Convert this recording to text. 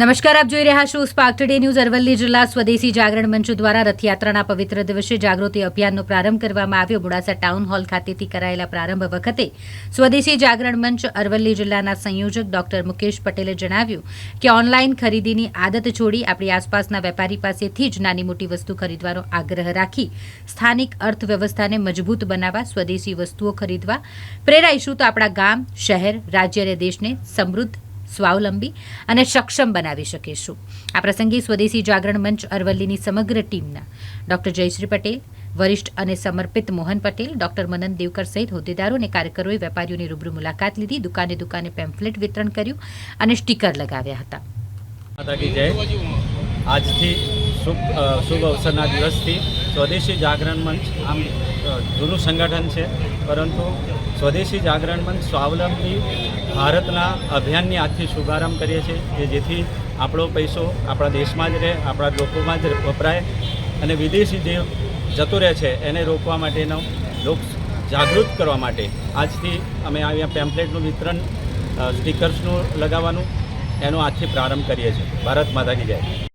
નમસ્કાર, આપ જોઈ રહ્યા છો સ્પાર્ક ટુડે ન્યૂઝ અરવલ્લી જિલ્લા સ્વદેશી જાગરણ મંચ દ્વારા રથયાત્રાના પવિત્ર દિવસે જાગૃતિ અભિયાનનો પ્રારંભ કરવામાં આવ્યો. મોડાસા ટાઉન હોલ ખાતેથી કરાયેલા પ્રારંભ વખતે સ્વદેશી જાગરણ મંચ અરવલ્લી જિલ્લાના સંયોજક ડોક્ટર મુકેશ પટેલે જણાવ્યું કે ઓનલાઈન ખરીદીની આદત છોડી આપણી આસપાસના વેપારી પાસેથી જ નાની મોટી વસ્તુ ખરીદવાનો આગ્રહ રાખી સ્થાનિક અર્થવ્યવસ્થાને મજબૂત બનાવવા, સ્વદેશી વસ્તુઓ ખરીદવા પ્રેરાઈશું તો આપણા ગામ, શહેર, રાજ્ય અને દેશને સમૃદ્ધ સ્વાવલંબી અને સક્ષમ બનાવી શકીશું. આ પ્રસંગે સ્વદેશી જાગરણ મંચ અરવલ્લીની સમગ્ર ટીમના ડોક્ટર જયશ્રી પટેલ, વરિષ્ઠ અને સમર્પિત મોહન પટેલ, ડોક્ટર મનન દેવકર સહિત હોદ્દેદારો અને કાર્યકરોએ વેપારીઓની રૂબરૂ મુલાકાત લીધી, દુકાને દુકાને પેમ્ફલેટ વિતરણ કર્યું અને સ્ટીકર લગાવ્યા હતા. આજથી શુભ શુભ અવસરના દિવસથી સ્વદેશી જાગરણ મંચ આમ જૂનું સંગઠન છે. પરંતુ સ્વદેશી જાગરણ મંચ સ્વાવલંબી ભારતના અભિયાનની આજથી શુભારંભ કરીએ છીએ કે જેથી આપણો પૈસો આપણા દેશમાં જ રહે, આપણા લોકોમાં જ વપરાય અને વિદેશી જે જતો રહે છે એને રોકવા માટેનો લોક જાગૃત કરવા માટે આજથી અમે અહીંયા પેમ્પલેટનું વિતરણ સ્ટીકર્સનું લગાવવાનું એનો આજથી પ્રારંભ કરીએ છીએ. ભારત માતા કી જય.